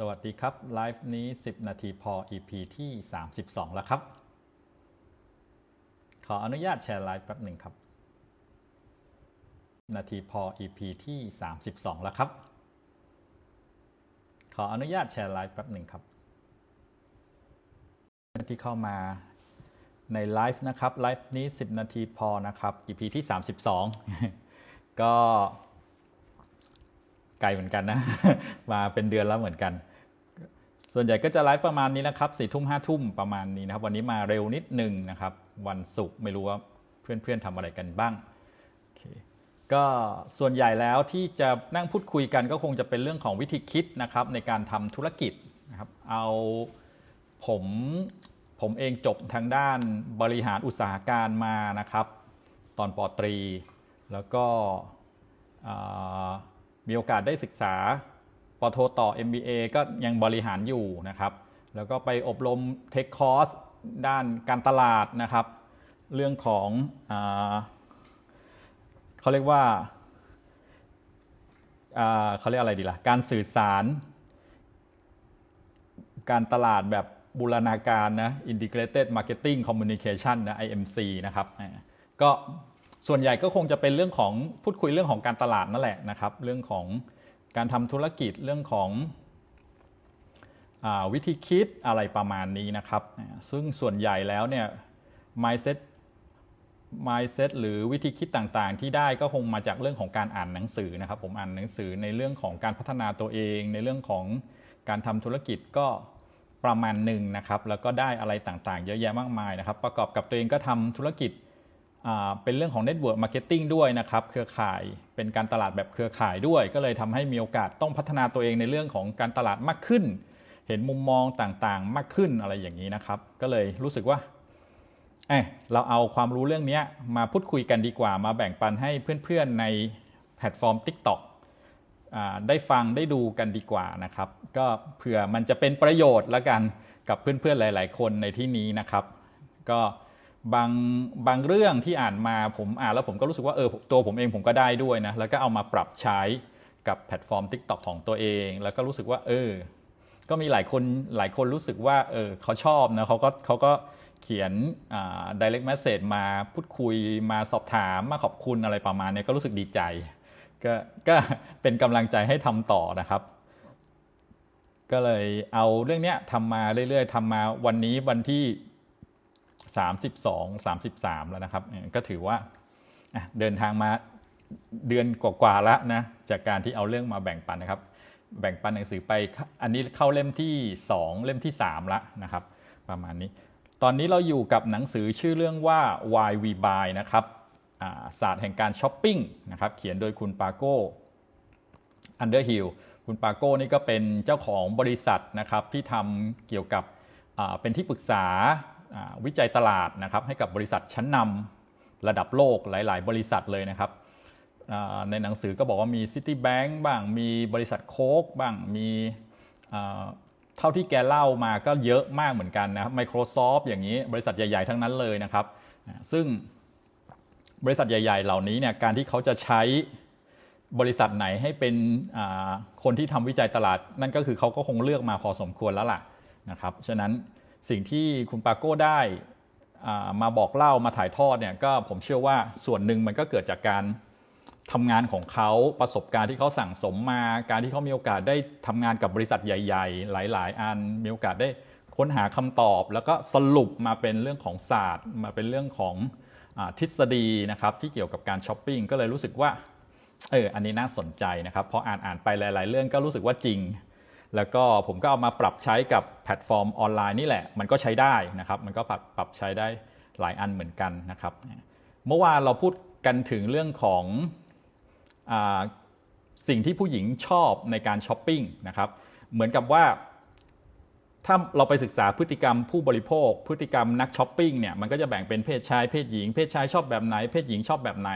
สวัสดีครับ ไลฟ์นี้ 10 นาทีพอ EP ที่ 32 แล้วครับ ขออนุญาตแชร์ไลฟ์แป๊บหนึ่งครับ นาทีพอ EP ที่ 32 แล้วครับ ขออนุญาตแชร์ไลฟ์แป๊บหนึ่งครับ ที่เข้ามาในไลฟ์นะครับ ไลฟ์นี้ 10 นาทีพอนะครับ EP ที่ 32 ก็ไกลเหมือนกันนะ มาเป็นเดือนแล้วเหมือนกัน ส่วนใหญ่ก็จะไลฟ์ประมาณนี้นะครับสี่ทุ่มห้าทุ่มประมาณนี้นะครับ วันนี้มาเร็วนิดหนึ่งนะครับ วันศุกร์ไม่รู้ว่าเพื่อนๆทำอะไรกันบ้างโอเคก็ส่วนใหญ่แล้วที่จะนั่งพูดคุยกันก็คงจะเป็นเรื่องของวิธีคิดนะครับในการทำธุรกิจนะครับ เอาผมผมเองจบทางด้านบริหารอุตสาหการมานะครับ ตอนปอตรี แล้วก็มีโอกาสได้ศึกษา ปอโทต่อ MBA ก็ยังบริหารอยู่นะครับ แล้วก็ไปอบรมเทคคอร์สด้านการตลาดนะครับ เรื่องของอเขาเรียกว่าาเขาเรียกอะไรดีล่ะ การสื่อสาร การตลาดแบบบูรณาการนะ Integrated Marketing Communication นะ IMC นะครับ ก็ส่วนใหญ่ก็คงจะเป็นเรื่องของพูดคุยเรื่องของการตลาดนั่นแหละนะครับ เรื่องของ การทำธุรกิจเรื่องของอวิธีคิดอะไรประมาณนี้นะครับ ซึ่งส่วนใหญ่แล้วเนี่ย mindset mindset หรือวิธีคิดต่างๆ ที่ได้ก็คงมาจากเรื่องของการอ่านหนังสือนะครับ ผมอ่านหนังสือในเรื่องของการพัฒนาตัวเอง ในเรื่องของการทำธุรกิจก็ประมาณหนึ่งนะครับ แล้วก็ได้อะไรต่างๆ เยอะแยะมากมายนะครับ ประกอบกับตัวเองก็ทำธุรกิจ เป็นเรื่องของ Network Marketing ด้วยนะครับ เครือข่ายเป็นการตลาดแบบเครือข่ายด้วย ก็เลยทำให้มีโอกาสต้องพัฒนาตัวเองในเรื่องของการตลาดมากขึ้น เห็นมุมมองต่างๆ มากขึ้นอะไรอย่างนี้นะครับ ก็เลยรู้สึกว่าเอ้เราเอาความรู้เรื่องนี้มาพูดคุยกันดีกว่า มาแบ่งปันให้เพื่อนๆในแพลตฟอร์ม TikTok อ่าได้ฟังได้ดูกันดีกว่านะครับ ก็เผื่อมันจะเป็นประโยชน์ละกันกับเพื่อนๆหลาย ๆ คนในที่นี้นะครับ ก็ บางบางเรื่องที่อ่านมาผมอ่านแล้วผมก็รู้สึกว่าเออตัวผมเองผมก็ได้ด้วยนะแล้วก็เอามาปรับใช้กับแพลตฟอร์ม TikTok ของตัวเอง แล้วก็รู้สึกว่า เออ ก็มีหลายคนหลายคนรู้สึกว่าเออเขาชอบนะเขาก็เขาก็เขียนอ่า direct message มาพูดคุยมาสอบถามมาขอบคุณอะไรประมาณนี้ก็รู้สึกดีใจก็ก็เป็นกำลังใจให้ทำต่อนะครับ ก็เลยเอาเรื่องเนี้ยทำมาเรื่อยๆทำมาวันนี้วันที่ 32 33 แล้วนะครับ ก็ถือว่าเดินทางมาเดือนกว่าๆแล้วนะจากการที่เอาเรื่องมาแบ่งปันนะครับ แบ่งปันหนังสือไป อันนี้เข้าเล่มที่ 2 เล่มที่3แล้วนะครับ ประมาณนี้ ตอนนี้เราอยู่กับหนังสือชื่อเรื่องว่า Why We Buy นะครับาศาสตร์แห่งการช้อปปิ้งนะครับเขียนโดยคุณปาโก้อันเดอร์ฮิลคุณปาโก้นี่ก็เป็นเจ้าของบริษัทนะครับที่ทำเกี่ยวกับเป็นที่ปรึกษา วิจัยตลาดนะครับให้กับบริษัทชั้นนำระดับโลกหลาย ๆ บริษัทเลยนะครับในหนังสือก็บอกว่ามี Citibank บ้างมีบริษัทโค้กบ้างมีเท่าที่แกเล่ามาก็เยอะมากเหมือนกันนะครับ Microsoft อย่างนี้บริษัทใหญ่ ๆ ทั้งนั้นเลยนะครับ ซึ่งบริษัทใหญ่ ๆ เหล่านี้เนี่ยการที่เขาจะใช้บริษัทไหนให้เป็นคนที่ทำวิจัยตลาด นั่นก็คือเขาก็คงเลือกมาพอสมควรแล้วล่ะนะครับฉะนั้น สิ่งที่คุณปาโก้ได้มาบอกเล่ามาถ่ายทอดเนี่ยก็ผมเชื่อว่าส่วนหนึ่งมันก็เกิดจากการทำงานของเขาประสบการณ์ที่เขาสั่งสมมา การที่เขามีโอกาสได้ทำงานกับบริษัทใหญ่ ๆ หลาย ๆ อันมีโอกาสได้ค้นหาคำตอบ แล้วก็สรุปมาเป็นเรื่องของศาสตร์ มาเป็นเรื่องของอทฤษฎีนะครับที่เกี่ยวกับการช้อปปิ้งก็เลยรู้สึกว่าเอออันนี้น่าสนใจนะครับพออ่านอ่านไปหลาย ๆ เรื่องก็รู้สึกว่าจริง แล้วก็ผมก็เอามาปรับใช้กับแพลตฟอร์มออนไลน์นี่แหละ มันก็ใช้ได้นะครับ มันก็ปรับปรับใช้ได้หลายอันเหมือนกันนะครับ เมื่อวานเราพูดกันถึงเรื่องของอสิ่งที่ผู้หญิงชอบในการช้อปปิ้งนะครับ เหมือนกับว่าถ้าเราไปศึกษาพฤติกรรมผู้บริโภค พฤติกรรมนักช้อปปิ้งเนี่ยมันก็จะแบ่งเป็นเพศชายเพศหญิง เพศชายชอบแบบไหน เพศหญิงชอบแบบไหน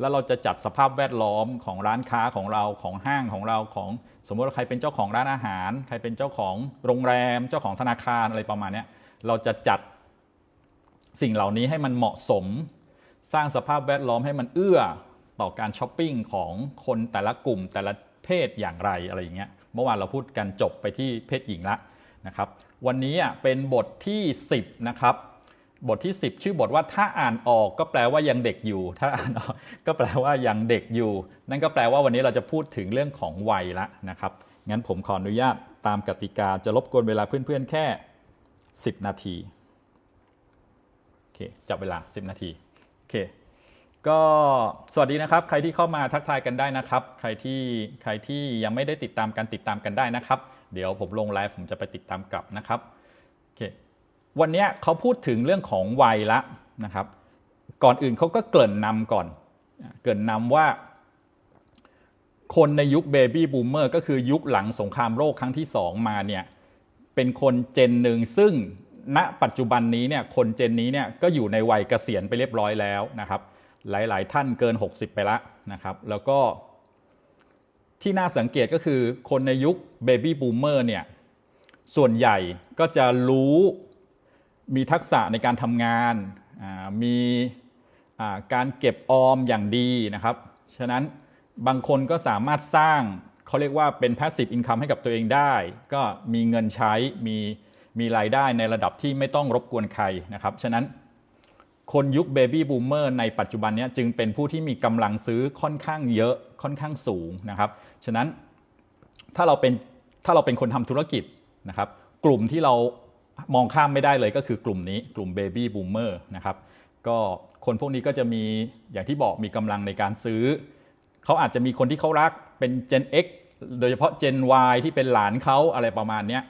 แล้วเราจะจัดสภาพแวดล้อมของร้านค้าของเราของห้างของเราของ สมมติว่าใครเป็นเจ้าของร้านอาหาร ใครเป็นเจ้าของโรงแรม เจ้าของธนาคารอะไรประมาณนี้เราจะจัดสิ่งเหล่านี้ให้มันเหมาะสม สร้างสภาพแวดล้อมให้มันเอื้อต่อการช้อปปิ้งของคนแต่ละกลุ่มแต่ละเพศอย่างไรอะไรอย่างเงี้ยเมื่อวานเราพูดกันจบไปที่เพศหญิงละนะครับ วันนี้อะเป็นบทที่ 10 นะครับ บทที่ 10 ชื่อบทว่าถ้าอ่านออกก็แปลว่ายังเด็กอยู่ ถ้าอ่านออกก็แปลว่ายังเด็กอยู่ นั่นก็แปลว่าวันนี้เราจะพูดถึงเรื่องของวัยละนะครับงั้นผมขออนุญาตตามกติกาจะรบกวนเวลาเพื่อนๆแค่ 10 นาทีโอเคจับเวลา 10 นาทีโอเคก็สวัสดีนะครับใครที่เข้ามาทักทายกันได้นะครับ ใครที่ใครที่ยังไม่ได้ติดตามกันติดตามกันได้นะครับ เดี๋ยวผมลงไลฟ์ผมจะไปติดตามกลับนะครับโอเค วันนี้เขาพูดถึงเรื่องของวัยละนะครับ ก่อนอื่นเขาก็เกริ่นนำก่อน เกริ่นนำว่า คนในยุคเบบี้บูมเมอร์ก็คือยุคหลังสงครามโลกครั้งที่สองมาเนี่ยเป็นคนเจนหนึ่งซึ่งณปัจจุบันนี้เนี่ยคนเจนนี้เนี่ยก็อยู่ในวัยเกษียณไปเรียบร้อยแล้วนะครับ หลายๆ ท่านเกิน 60 ไปล้วนะครับ แล้วก็ที่น่าสังเกตก็คือคนในยุคเบบี้บูมเมอร์เนี่ยส่วนใหญ่ก็จะรู้ มีทักษะในการทำงาน มีการเก็บออมอย่างดีนะครับ ฉะนั้นบางคนก็สามารถสร้างเขาเรียกว่าเป็น passive income ให้กับตัวเองได้ ก็มีเงินใช้มีมีรายได้ในระดับที่ไม่ต้องรบกวนใครนะครับ ฉะนั้นคนยุคเบบี้บูมเมอร์ในปัจจุบันนี้จึงเป็นผู้ที่มีกำลังซื้อค่อนข้างเยอะค่อนข้างสูงนะครับ ฉะนั้นถ้าเราเป็นถ้าเราเป็นคนทำธุรกิจนะครับ กลุ่มที่เรา มองข้ามไม่ได้เลยก็คือกลุ่มนี้กลุ่มเบบี้บูมเมอร์นะครับก็คนพวกนี้ก็จะมีอย่างที่บอกมีกำลังในการซื้อ เขาอาจจะมีคนที่เขารักเป็น Gen X โดยเฉพาะ Gen Y ที่เป็นหลานเขาอะไรประมาณนี้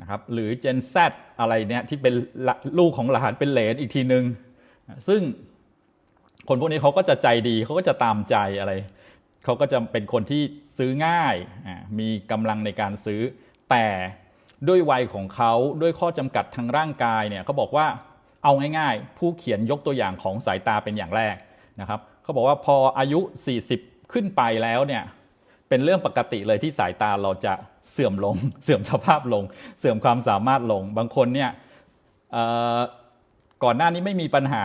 นะครับหรือ Gen Z อะไรเนี้ยที่เป็นลูกของหลานเป็นเหลนอีกทีนึง ซึ่งคนพวกนี้เขาก็จะใจดีเขาก็จะตามใจอะไร เขาก็จะเป็นคนที่ซื้อง่ายมีกำลังในการซื้อแต่ ด้วยวัยของเขาด้วยข้อจำกัดทางร่างกายเนี่ยเขาบอกว่าเอาง่ายๆ ผู้เขียนยกตัวอย่างของสายตาเป็นอย่างแรกนะครับเขาบอกว่าพออายุ 40 ขึ้นไปแล้วเนี่ยเป็นเรื่องปกติเลยที่สายตาเราจะเสื่อมลง เสื่อมสภาพลง เสื่อมความสามารถลง บางคนเนี่ยก่อนหน้านี้ไม่มีปัญหา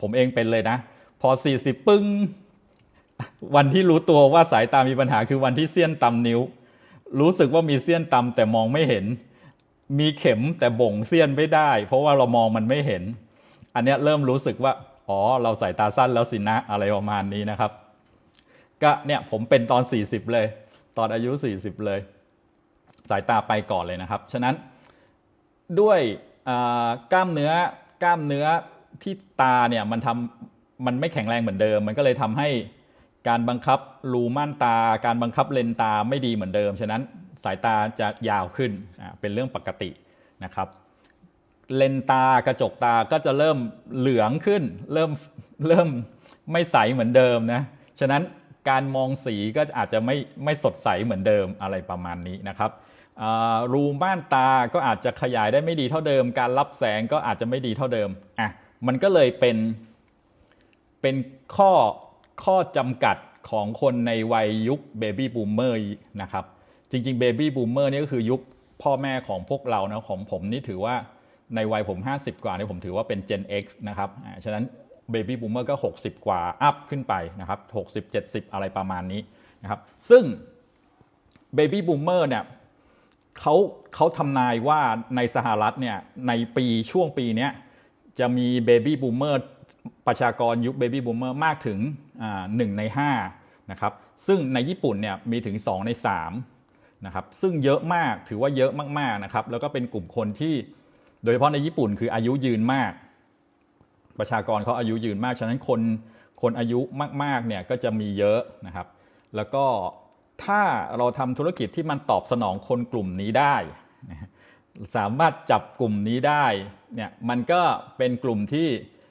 ผมเองเป็นเลยนะ พอ 40 ปึ้ง วันที่รู้ตัวว่าสายตามีปัญหาคือวันที่เสี้ยนตำนิ้ว รู้สึกว่ามีเสี้ยนตำแต่มองไม่เห็น มีเข็มแต่บ่งเสี้ยนไม่ได้ เพราะว่าเรามองมันไม่เห็น อันนี้เริ่มรู้สึกว่า อ๋อ เราสายตาสั้นแล้วสินะอะไรประมาณนี้นะครับ ก็เนี่ยผมเป็นตอน 40 เลย ตอนอายุ 40 เลย สายตาไปก่อนเลยนะครับ ฉะนั้นด้วยกล้ามเนื้อกล้ามเนื้อที่ตาเนี่ยมันทำมันไม่แข็งแรงเหมือนเดิม มันก็เลยทำให้การบังคับรูม่านตา การบังคับเลนตาไม่ดีเหมือนเดิม ฉะนั้น สายตาจะยาวขึ้นเป็นเรื่องปกตินะครับ เลนตากระจกตาก็จะเริ่มเหลืองขึ้น เริ่มเริ่มไม่ใสเหมือนเดิมนะฉะนั้นการมองสีก็อาจจะไม่ไม่สดใสเหมือนเดิมอะไรประมาณนี้นะครับรูม่านตาก็อาจจะขยายได้ไม่ดีเท่าเดิม การรับแสงก็อาจจะไม่ดีเท่าเดิมอะมันก็เลยเป็นเป็นข้อข้อจำกัดของคนในวัยยุคเบบี้บูมเมอร์นะครับ จริงๆเบบี้บูมเมอร์นี่ก็คือยุคพ่อแม่ของพวกเรานะของผมนี่ถือว่าในวัยผม 50 กว่านี่ผมถือว่าเป็น Gen X นะครับฉะนั้นเบบี้บูมเมอร์ก็ 60 กว่าอัพขึ้นไปนะครับ60 70 อะไรประมาณนี้นะครับซึ่งเบบี้บูมเมอร์เนี่ยเขาเขาทำนายว่าในสหรัฐเนี่ยในปีช่วงปีนี้จะมีเบบี้บูมเมอร์ประชากรยุคเบบี้บูมเมอร์มากถึงหนึ่งใน5นะครับซึ่งในญี่ปุ่นเนี่ยมีถึง 2 ใน 3 นะครับซึ่งเยอะมากถือว่าเยอะมากๆนะครับแล้วก็เป็นกลุ่มคนที่โดยเฉพาะในญี่ปุ่นคืออายุยืนมาก ประชากรเขาอายุยืนมากฉะนั้นคนคนอายุมากๆเนี่ยก็จะมีเยอะนะครับ แล้วก็ถ้าเราทำธุรกิจที่มันตอบสนองคนกลุ่มนี้ได้ สามารถจับกลุ่มนี้ได้เนี่ยมันก็เป็นกลุ่มที่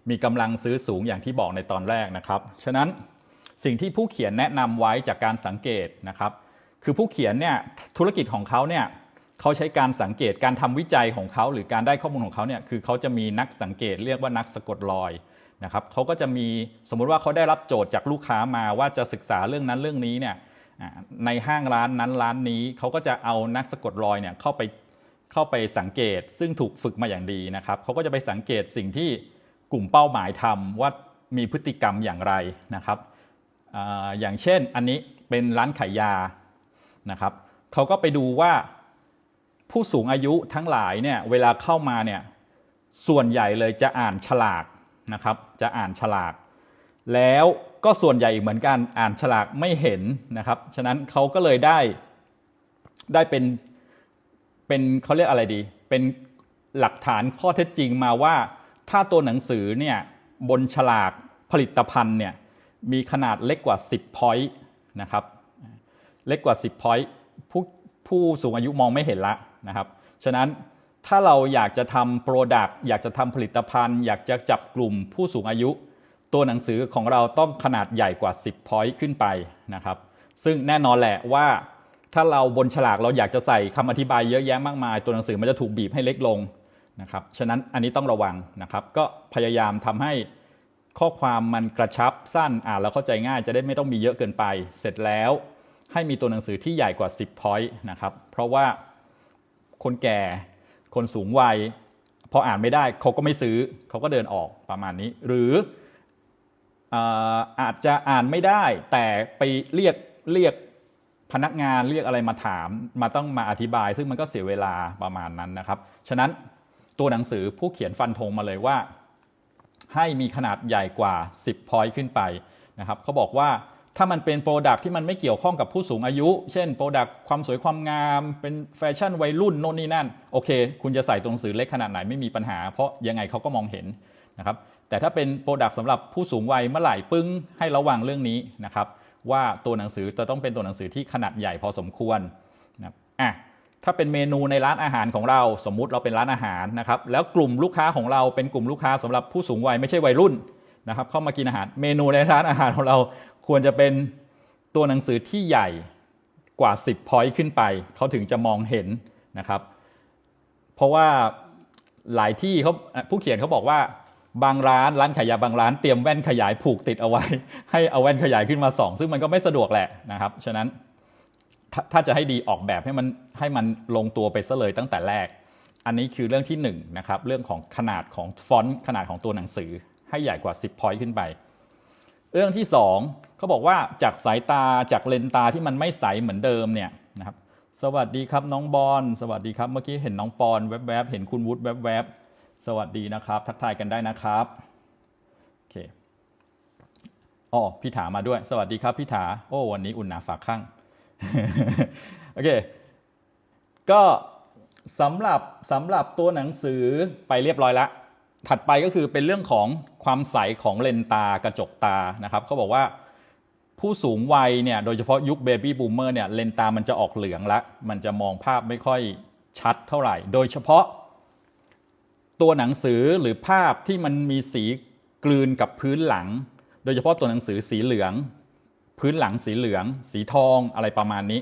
มีกำลังซื้อสูงอย่างที่บอกในตอนแรกนะครับ ฉะนั้นสิ่งที่ผู้เขียนแนะนำไว้จากการสังเกตนะครับ คือผู้เขียนเนี่ยธุรกิจของเขาเนี่ยเขาใช้การสังเกตการทำวิจัยของเขา หรือการได้ข้อมูลของเขาเนี่ยคือเขาจะมีนักสังเกตเรียกว่านักสะกดรอยนะครับเขาก็จะมีสมมุติว่าเขาได้รับโจทย์จากลูกค้ามาว่าจะศึกษาเรื่องนั้นเรื่องนี้เนี่ยในห้างร้านนั้นร้านนี้เขาก็จะเอานักสะกดรอยเนี่ยเข้าไปเข้าไปสังเกตซึ่งถูกฝึกมาอย่างดีนะครับเขาก็จะไปสังเกตสิ่งที่กลุ่มเป้าหมายทำว่ามีพฤติกรรมอย่างไรนะครับออย่างเช่นอันนี้เป็นร้านขายยา นะครับเขาก็ไปดูว่าผู้สูงอายุทั้งหลายเนี่ยเวลาเข้ามาเนี่ยส่วนใหญ่เลยจะอ่านฉลากนะครับ จะอ่านฉลาก แล้วก็ส่วนใหญ่อีกเหมือนกันอ่านฉลากไม่เห็นนะครับ ฉะนั้นเขาก็เลยได้ได้เป็นเป็นเขาเรียกอะไรดี เป็นหลักฐานข้อเท็จจริงมาว่า ถ้าตัวหนังสือเนี่ยบนฉลากผลิตภัณฑ์เนี่ยมีขนาดเล็กกว่า 10 point นะครับ เล็กกว่า 10 point ผู้ผู้สูงอายุมองไม่เห็นละนะครับ ฉะนั้นถ้าเราอยากจะทำโปรดักต์อยากจะทำผลิตภัณฑ์ อยากจะจับกลุ่มผู้สูงอายุ ตัวหนังสือของเราต้องขนาดใหญ่กว่า 10 point ขึ้นไปนะครับ ซึ่งแน่นอนแหละว่าถ้าเราบนฉลากเราอยากจะใส่คำอธิบายเยอะแยะมากมาย ตัวหนังสือมันจะถูกบีบให้เล็กลงนะครับ ฉะนั้นอันนี้ต้องระวังนะครับ ก็พยายามทำให้ข้อความมันกระชับสั้นอ่านแล้วเข้าใจง่ายจะได้ไม่ต้องมีเยอะเกินไป เสร็จแล้ว ให้มีตัวหนังสือที่ใหญ่กว่า 10 point นะครับเพราะว่าคนแก่คนสูงวัยพออ่านไม่ได้เขาก็ไม่ซื้อเขาก็เดินออกประมาณนี้ หรืออาอาจจะอ่านไม่ได้ แต่ไปเรียกเรียกพนักงานเรียกอะไรมาถาม มาต้องมาอธิบาย ซึ่งมันก็เสียเวลาประมาณนั้นนะครับ ฉะนั้นตัวหนังสือผู้เขียนฟันธงมาเลยว่า ให้มีขนาดใหญ่กว่า 10 พอยต์ขึ้นไปนะครับเขาบอกว่า ถ้ามันเป็นโปรดักที่มันไม่เกี่ยวข้องกับผู้สูงอายุ เช่นโปรดักความสวยความงาม เป็นแฟชั่นวัยรุ่นโน่นนี่นั่น โอเค คุณจะใส่ตัวหนังสือเล็กขนาดไหนไม่มีปัญหา เพราะยังไงเขาก็มองเห็นนะครับ แต่ถ้าเป็นโปรดักสำหรับผู้สูงวัยเมื่อไหร่ปึ้งให้ระวังเรื่องนี้นะครับ ว่าตัวหนังสือจะต้องเป็นตัวหนังสือที่ขนาดใหญ่พอสมควรนะอะถ้าเป็นเมนูในร้านอาหารของเรา สมมุติเราเป็นร้านอาหารนะครับ แล้วกลุ่มลูกค้าของเราเป็นกลุ่มลูกค้าสำหรับผู้สูงวัยไม่ใช่วัยรุ่นนะครับเข้ามากินอาหารเมนูในร้านอาหารของเรา ควรจะเป็นตัวหนังสือที่ใหญ่กว่า 10พอยต์ขึ้นไป เขาถึงจะมองเห็นนะครับ เพราะว่าหลายที่เขาผู้เขียนเขาบอกว่าบางร้านร้านขายยาบางร้านเตรียมแว่นขยายผูกติดเอาไว้ ให้เอาแว่นขยายขึ้นมาสองซึ่งมันก็ไม่สะดวกแหละนะครับฉะนั้นถ้าถ้าจะให้ดีออกแบบให้มันให้มันลงตัวไปซะเลยตั้งแต่แรก อันนี้คือเรื่องที่1นงนะครับเรื่องของขนาดของฟอนต์ขนาดของตัวหนังสือ ให้ใหญ่กว่า 10พอยต์ขึ้นไป เรื่องที่ 2 เขาบอกว่าจากสายตาจากเลนตาที่มันไม่ใสเหมือนเดิมเนี่ยนะครับสวัสดีครับน้องบอลสวัสดีครับเมื่อกี้เห็นน้องปอนแวบๆเห็นคุณวุฒิแวบๆสวัสดีนะครับ ทักทายกันได้นะครับโอเคอ๋อพี่ถามาด้วย สวัสดีครับพี่ถาโอ้วันนี้อุ่นหนาฝากข้างโอเคก็สำหรับสำหรับตัวหนังสือไปเรียบร้อยละถัดไปก็คือเป็นเรื่องของความใสของเลนตากระจกตานะครับเขาบอกว่า ผู้สูงวัยเนี่ยโดยเฉพาะยุคเบบี้บูมเมอร์เนี่ยเลนตามันจะออกเหลืองละ มันจะมองภาพไม่ค่อยชัดเท่าไหร่ โดยเฉพาะ ตัวหนังสือหรือภาพที่มันมีสีกลืนกับพื้นหลัง โดยเฉพาะตัวหนังสือสีเหลือง พื้นหลังสีเหลือง สีทองอะไรประมาณนี้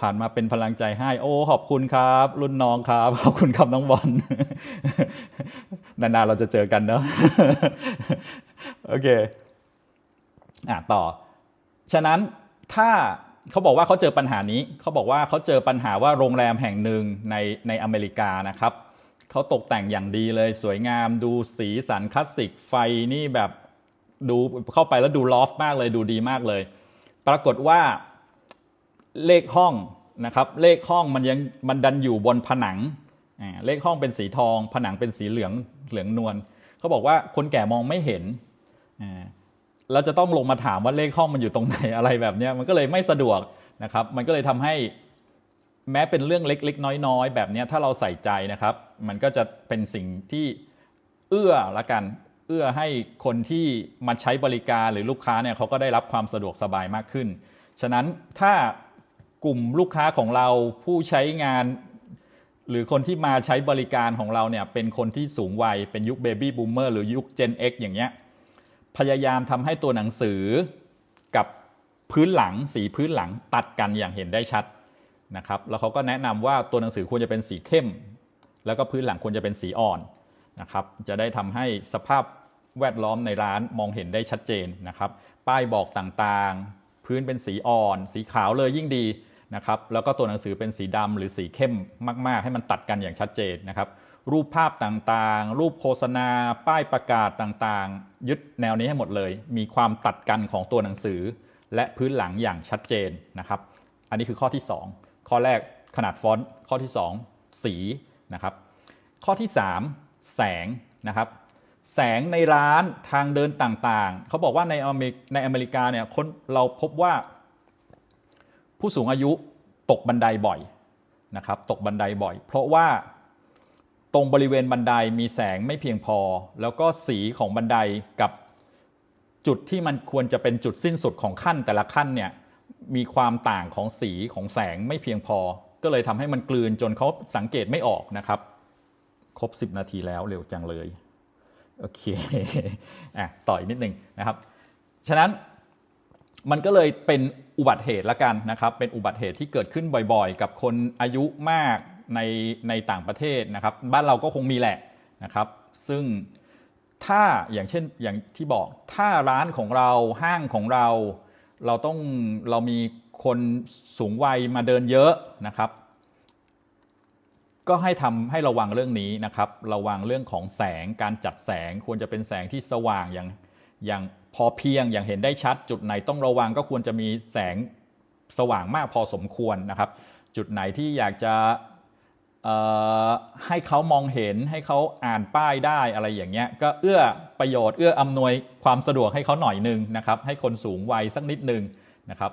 ผ่านมาเป็นพลังใจให้ โอ้ขอบคุณครับ รุ่นน้องครับขอบคุณครับน้องบอลนานๆเราจะเจอกันเนาะโอเค อะต่อ ฉะนั้นถ้าเขาบอกว่าเขาเจอปัญหานี้ เขาบอกว่าเขาเจอปัญหาว่าโรงแรมแห่งหนึ่งในในอเมริกานะครับเขาตกแต่งอย่างดีเลยสวยงามดูสีสันคลาสสิกไฟนี่แบบดูเข้าไปแล้วดูลอฟมากเลยดูดีมากเลย ปรากฏว่าเลขห้องนะครับ เลขห้องมันยังมันดันอยู่บนผนังเลขห้องเป็นสีทอง ผนังเป็นสีเหลืองเหลืองนวลเขาบอกว่าคนแก่มองไม่เห็น อ่าเราจะต้องลงมาถามว่าเลขห้องมันอยู่ตรงไหนอะไรแบบนี้มันก็เลยไม่สะดวกนะครับ มันก็เลยทำให้แม้เป็นเรื่องเล็กๆ น้อยๆ แบบนี้ถ้าเราใส่ใจนะครับ มันก็จะเป็นสิ่งที่เอื้อละกัน เอื้อให้คนที่มาใช้บริการหรือลูกค้าเนี่ยเขาก็ได้รับความสะดวกสบายมากขึ้น ฉะนั้นถ้ากลุ่มลูกค้าของเราผู้ใช้งาน หรือคนที่มาใช้บริการของเราเนี่ยเป็นคนที่สูงวัยเป็นยุคเบบี้บูมเมอร์หรือยุค Gen X อย่างเงี้ย พยายามทำให้ตัวหนังสือกับพื้นหลังสีพื้นหลังตัดกันอย่างเห็นได้ชัดนะครับแล้วเขาก็แนะนำว่าตัวหนังสือควรจะเป็นสีเข้ม แล้วก็พื้นหลังควรจะเป็นสีอ่อนนะครับจะได้ทำให้สภาพแวดล้อมในร้านมองเห็นได้ชัดเจนนะครับ ป้ายบอกต่างๆ พื้นเป็นสีอ่อน สีขาวเลยยิ่งดี นะครับแล้วก็ตัวหนังสือเป็นสีดำหรือสีเข้มมากๆ ให้มันตัดกันอย่างชัดเจนนะครับรูปภาพต่างๆ รูปโฆษณา ป้ายประกาศต่างๆ ยึดแนวนี้ให้หมดเลย มีความตัดกันของตัวหนังสือ และพื้นหลังอย่างชัดเจนนะครับอันนี้คือข้อที่ 2 ข้อแรกขนาดฟอนต์ข้อที่ 2 สีนะครับข้อที่ 3 แสงนะครับแสงในร้านทางเดินต่างๆ เขาบอกว่าในอเมริกาเนี่ยคนเราพบว่า ผู้สูงอายุตกบันไดบ่อยนะครับตกบันไดบ่อย เพราะว่าตรงบริเวณบันไดมีแสงไม่เพียงพอ แล้วก็สีของบันไดกับจุดที่มันควรจะเป็นจุดสิ้นสุดของขั้นแต่ละขั้นเนี่ยมีความต่างของสีของแสงไม่เพียงพอ ก็เลยทำให้มันกลืนจนเขาสังเกตไม่ออกนะครับ ครบ 10 นาทีแล้วเร็วจังเลย โอเคอะต่ออีกนิดนึงนะครับ ฉะนั้น มันก็เลยเป็นอุบัติเหตุละกันนะครับ เป็นอุบัติเหตุที่เกิดขึ้นบ่อยๆ กับคนอายุมากในในต่างประเทศนะครับ บ้านเราก็คงมีแหละนะครับ ซึ่งถ้าอย่างเช่นอย่างที่บอกถ้าร้านของเราห้างของเรา เราต้องเรามีคนสูงวัยมาเดินเยอะนะครับ ก็ให้ทำให้ระวังเรื่องนี้นะครับ ระวังเรื่องของแสงการจัดแสงควรจะเป็นแสงที่สว่างอย่าง อย่างพอเพียงอย่างเห็นได้ชัด จุดไหนต้องระวังก็ควรจะมีแสงสว่างมากพอสมควรนะครับ จุดไหนที่อยากจะให้เขามองเห็นให้เขาอ่านป้ายได้อะไรอย่างเงี้ยก็เอื้อประโยชน์เอื้ออำนวยความสะดวกให้เขาหน่อยหนึงนะครับให้คนสูงวัยสักนิดนึงนะครับ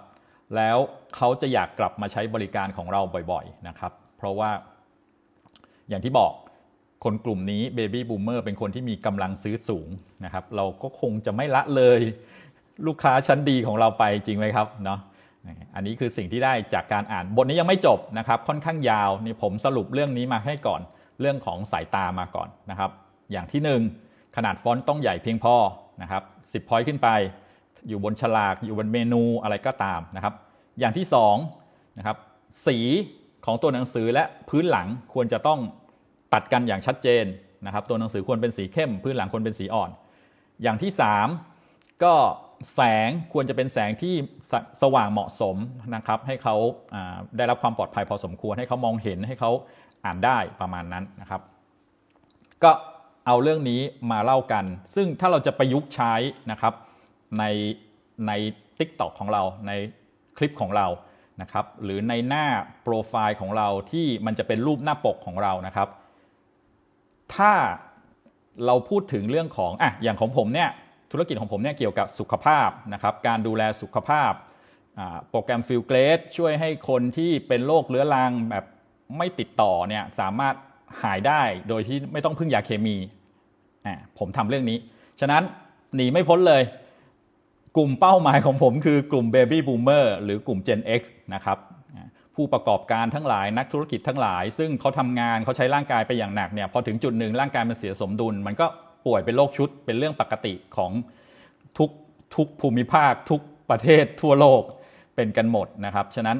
แล้วเขาจะอยากกลับมาใช้บริการของเราบ่อย ๆนะครับ เพราะว่าอย่างที่บอก คนกลุ่มนี้เบบี้บูมเมอร์เป็นคนที่มีกำลังซื้อสูงนะครับ เราก็คงจะไม่ละเลยลูกค้าชั้นดีของเราไปจริงไหมครับเนาะอันนี้คือสิ่งที่ได้จากการอ่านบทนี้ยังไม่จบนะครับ ค่อนข้างยาวนี่ผมสรุปเรื่องนี้มาให้ก่อน เรื่องของสายตามาก่อนนะครับ อย่างที่หนึ่งขนาดฟอนต์ต้องใหญ่เพียงพอนะครับ10พอยต์ขึ้นไป อยู่บนฉลากอยู่บนเมนูอะไรก็ตามนะครับ อย่างที่สองนะครับสีของตัวหนังสือและพื้นหลังควรจะต้อง ตัดกันอย่างชัดเจนนะครับ ตัวหนังสือควรเป็นสีเข้ม พื้นหลังควรเป็นสีอ่อน อย่างที่ 3 ก็แสงควรจะเป็นแสงที่สสว่างเหมาะสมนะครับ ให้เขาาได้รับความปลอดภัยพอสมควร ให้เขามองเห็นให้เขาอ่านได้ประมาณนั้นนะครับ ก็เอาเรื่องนี้มาเล่ากัน ซึ่งถ้าเราจะประยุกต์ใช้นะครับในใน TikTok ของเราในคลิปของเรานะครับ หรือในหน้าโปรไฟล์ของเราที่มันจะเป็นรูปหน้าปกของเรานะครับ ถ้าเราพูดถึงเรื่องของอะอย่างของผมเนี่ยธุรกิจของผมเนี่ยเกี่ยวกับสุขภาพนะครับการดูแลสุขภาพโปรแกรมฟิลเกรดช่วยให้คนที่เป็นโรคเรื้อรังแบบไม่ติดต่อเนี่ยสามารถหายได้โดยที่ไม่ต้องพึ่งยาเคมีอ่าผมทำเรื่องนี้ ฉะนั้นหนีไม่พ้นเลย กลุ่มเป้าหมายของผมคือกลุ่ม Baby Boomer หรือกลุ่ม Gen X นะครับ ผู้ประกอบการทั้งหลายนักธุรกิจทั้งหลาย ซึ่งเขาทำงานเขาใช้ร่างกายไปอย่างหนักเนี่ยพอถึงจุดหนึ่งร่างกายมันเสียสมดุล มันก็ป่วยเป็นโรคชุดเป็นเรื่องปกติของทุกทุกภูมิภาค ทุกประเทศทั่วโลกเป็นกันหมดนะครับฉะนั้น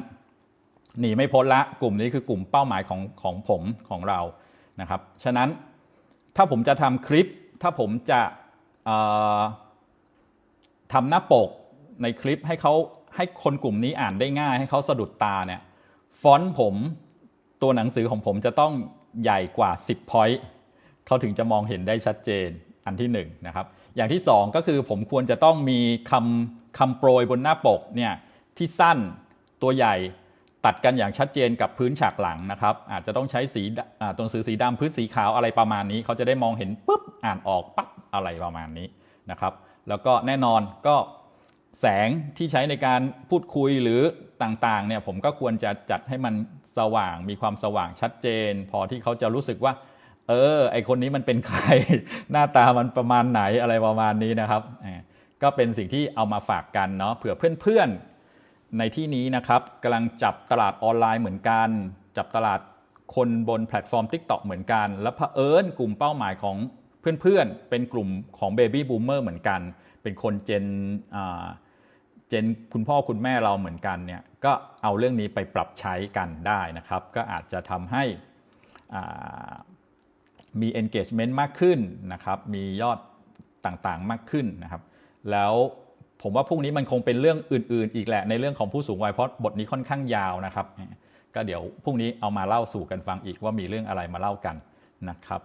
หนีไม่พ้นละกลุ่มนี้คือกลุ่มเป้าหมายของของผมของเรานะครับฉะนั้นถ้าผมจะทำคลิป ถ้าผมจะทำหน้าปกในคลิปให้เขาให้คนกลุ่มนี้อ่านได้ง่าย ให้เขาสะดุดตาเนี่ย ฟอนต์ผมตัวหนังสือของผมจะต้องใหญ่กว่า 10 point เขาถึงจะมองเห็นได้ชัดเจนอันที่1นงนะครับอย่างที่ 2 ก็คือผมควรจะต้องมีคำคำโปรยบนหน้าปกเนี่ยที่สั้นตัวใหญ่ตัดกันอย่างชัดเจนกับพื้นฉากหลังนะครับ อาจจะต้องใช้สีตัวหนังสือสีดำพื้นสีขาวอะไรประมาณนี้ เขาจะได้มองเห็นปุ๊บอ่านออกปั๊บอะไรประมาณนี้นะครับแล้วก็แน่นอนก็ แสงที่ใช้ในการพูดคุยหรือต่างๆเนี่ยผมก็ควรจะจัดให้มันสว่าง มีความสว่างชัดเจน พอที่เขาจะรู้สึกว่า เออ ไอคนนี้มันเป็นใคร หน้าตามันประมาณไหนอะไรประมาณนี้นะครับ ก็เป็นสิ่งที่เอามาฝากกันเนาะเผื่อเพื่อนๆในที่นี้นะครับกำลังจับตลาดออนไลน์เหมือนกัน จับตลาดคนบนแพลตฟอร์ม TikTok เหมือนกัน แล้วเผอิญกลุ่มเป้าหมายของเพื่อนๆ เป็นกลุ่มของ Baby Boomer เหมือนกัน เป็นคนเจนอ่า เจนคุณพ่อคุณแม่เราเหมือนกันเนี่ยก็เอาเรื่องนี้ไปปรับใช้กันได้นะครับ ก็อาจจะทำให้มี engagement มากขึ้นนะครับ มียอดต่างๆมากขึ้นนะครับ แล้วผมว่าพรุ่งนี้มันคงเป็นเรื่องอื่น ๆ อีกแหละในเรื่องของผู้สูงวัยเพราะบทนี้ค่อนข้างยาวนะครับ ก็เดี๋ยวพรุ่งนี้เอามาเล่าสู่กันฟังอีกว่ามีเรื่องอะไรมาเล่ากันนะครับ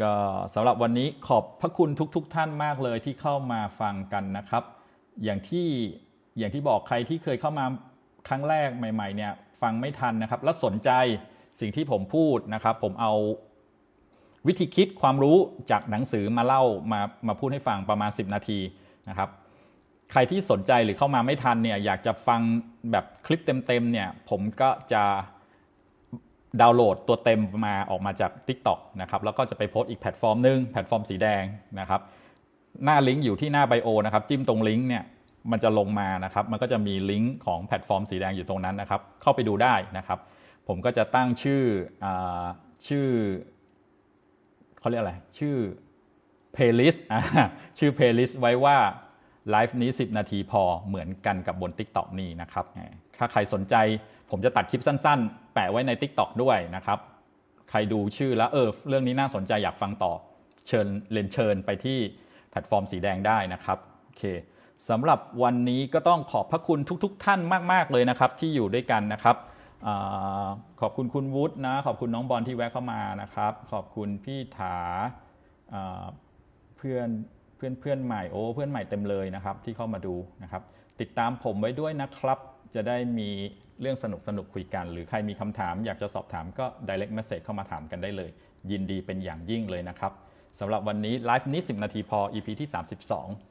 ก็สำหรับวันนี้ขอบพระคุณทุก ๆ ท่านมากเลยที่เข้ามาฟังกันนะครับ อย่างที่ อย่างที่บอกใครที่เคยเข้ามาครั้งแรกใหม่ ๆ เนี่ย ฟังไม่ทันนะครับ แล้วสนใจสิ่งที่ผมพูดนะครับ ผมเอาวิธีคิดความรู้จากหนังสือมาเล่ามามาพูดให้ฟังประมาณ 10 นาทีนะครับ ใครที่สนใจหรือเข้ามาไม่ทันเนี่ย อยากจะฟังแบบคลิปเต็มๆเนี่ย ผมก็จะดาวน์โหลดตัวเต็มมาออกมาจาก TikTok นะครับ แล้วก็จะไปโพสต์อีกแพลตฟอร์มหนึ่งแพลตฟอร์มสีแดงนะครับ หน้าลิงก์อยู่ที่หน้าไบโอนะครับ จิ้มตรงลิงก์เนี่ย มันจะลงมานะครับ มันก็จะมีลิงก์ของแพลตฟอร์มสีแดงอยู่ตรงนั้นนะครับ เข้าไปดูได้นะครับ ผมก็จะตั้งชื่ออชื่อเขาเรียกอะไร ชื่อ playlist ชื่อ playlist ไว้ว่าไลฟ์นี้ 10 นาทีพอเหมือนกันกับบน TikTok นี่นะครับ ถ้าใครสนใจผมจะตัดคลิปสั้นๆ แปะไว้ใน TikTok ด้วยนะครับ ใครดูชื่อแล้วเออเรื่องนี้น่าสนใจอยากฟังต่อเชิญเรียนเชิญไปที่แพลตฟอร์มสีแดงได้นะครับ โอเค สำหรับวันนี้ก็ต้องขอบพระคุณทุกๆท่านมาก ๆ เลยนะครับ ที่อยู่ด้วยกันนะครับอขอบคุณคุณวุฒินะ ขอบคุณน้องบอลที่แวะเข้ามานะครับ ขอบคุณพี่ถาเพื่อนเพื่อนเพื่อนใหม่โอ้เพื่อนใหม่เต็มเลยนะครับ ที่เข้ามาดูนะครับ ติดตามผมไว้ด้วยนะครับ จะได้มีเรื่องสนุกสนุกคุยกัน หรือใครมีคำถามอยากจะสอบถามก็ direct message เข้ามาถามกันได้เลย ยินดีเป็นอย่างยิ่งเลยนะครับสำหรับวันนี้ไลฟ์นี้ 10 นาทีพอ EP ที่ 32